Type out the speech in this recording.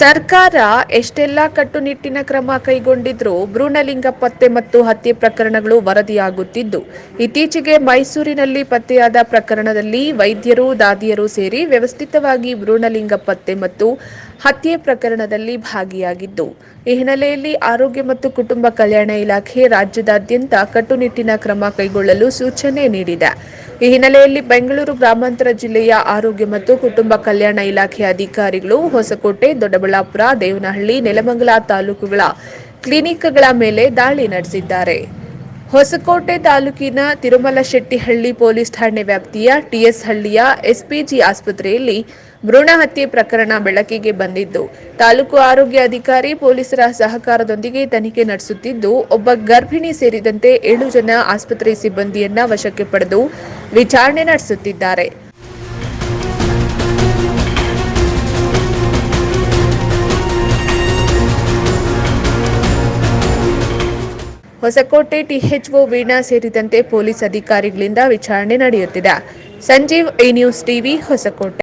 ಸರ್ಕಾರ ಎಷ್ಟೆಲ್ಲ ಕಟ್ಟುನಿಟ್ಟಿನ ಕ್ರಮ ಕೈಗೊಂಡಿದ್ರೂ ಭ್ರೂಣಲಿಂಗ ಪತ್ತೆ ಮತ್ತು ಹತ್ಯೆ ಪ್ರಕರಣಗಳು ವರದಿಯಾಗುತ್ತಿದ್ದು, ಇತ್ತೀಚೆಗೆ ಮೈಸೂರಿನಲ್ಲಿ ಪತ್ತೆಯಾದ ಪ್ರಕರಣದಲ್ಲಿ ವೈದ್ಯರು, ದಾದಿಯರು ಸೇರಿ ವ್ಯವಸ್ಥಿತವಾಗಿ ಭ್ರೂಣಲಿಂಗ ಪತ್ತೆ ಮತ್ತು ಹತ್ಯೆ ಪ್ರಕರಣದಲ್ಲಿ ಭಾಗಿಯಾಗಿದ್ದು, ಈ ಹಿನ್ನೆಲೆಯಲ್ಲಿ ಆರೋಗ್ಯ ಮತ್ತು ಕುಟುಂಬ ಕಲ್ಯಾಣ ಇಲಾಖೆ ರಾಜ್ಯದಾದ್ಯಂತ ಕಟ್ಟುನಿಟ್ಟಿನ ಕ್ರಮ ಕೈಗೊಳ್ಳಲು ಸೂಚನೆ ನೀಡಿದೆ. ಈ ಹಿನ್ನೆಲೆಯಲ್ಲಿ ಬೆಂಗಳೂರು ಗ್ರಾಮಾಂತರ ಜಿಲ್ಲೆಯ ಆರೋಗ್ಯ ಮತ್ತು ಕುಟುಂಬ ಕಲ್ಯಾಣ ಇಲಾಖೆ ಅಧಿಕಾರಿಗಳು ಹೊಸಕೋಟೆ, ದೊಡ್ಡಬಳ್ಳಾಪುರ, ದೇವನಹಳ್ಳಿ, ನೆಲಮಂಗಲ ತಾಲೂಕುಗಳ ಕ್ಲಿನಿಕ್ಗಳ ಮೇಲೆ ದಾಳಿ ನಡೆಸಿದ್ದಾರೆ. ಹೊಸಕೋಟೆ ತಾಲೂಕಿನ ತಿರುಮಲಶೆಟ್ಟಿಹಳ್ಳಿ ಪೊಲೀಸ್ ಠಾಣೆ ವ್ಯಾಪ್ತಿಯ ಟಿಎಸ್ ಹಳ್ಳಿಯ ಎಸ್ಪಿಜಿ ಆಸ್ಪತ್ರೆಯಲ್ಲಿ ಭ್ರೂಣ ಹತ್ಯೆ ಪ್ರಕರಣ ಬೆಳಕಿಗೆ ಬಂದಿದ್ದು, ತಾಲೂಕು ಆರೋಗ್ಯ ಅಧಿಕಾರಿ, ಪೊಲೀಸರ ಸಹಕಾರದೊಂದಿಗೆ ತನಿಖೆ ನಡೆಸುತ್ತಿದ್ದು, ಒಬ್ಬ ಗರ್ಭಿಣಿ ಸೇರಿದಂತೆ ಏಳು ಜನ ಆಸ್ಪತ್ರೆ ಸಿಬ್ಬಂದಿಯನ್ನ ವಶಕ್ಕೆ ಪಡೆದು ವಿಚಾರಣೆ ನಡೆಸುತ್ತಿದ್ದಾರೆ. ಹೊಸಕೋಟೆ ಟಿಎಚ್ಒ ವೀಣಾ ಸೇರಿದಂತೆ ಪೊಲೀಸ್ ಅಧಿಕಾರಿಗಳಿಂದ ವಿಚಾರಣೆ ನಡೆಯುತ್ತಿದೆ. Sanjeev A news TV Hoskote.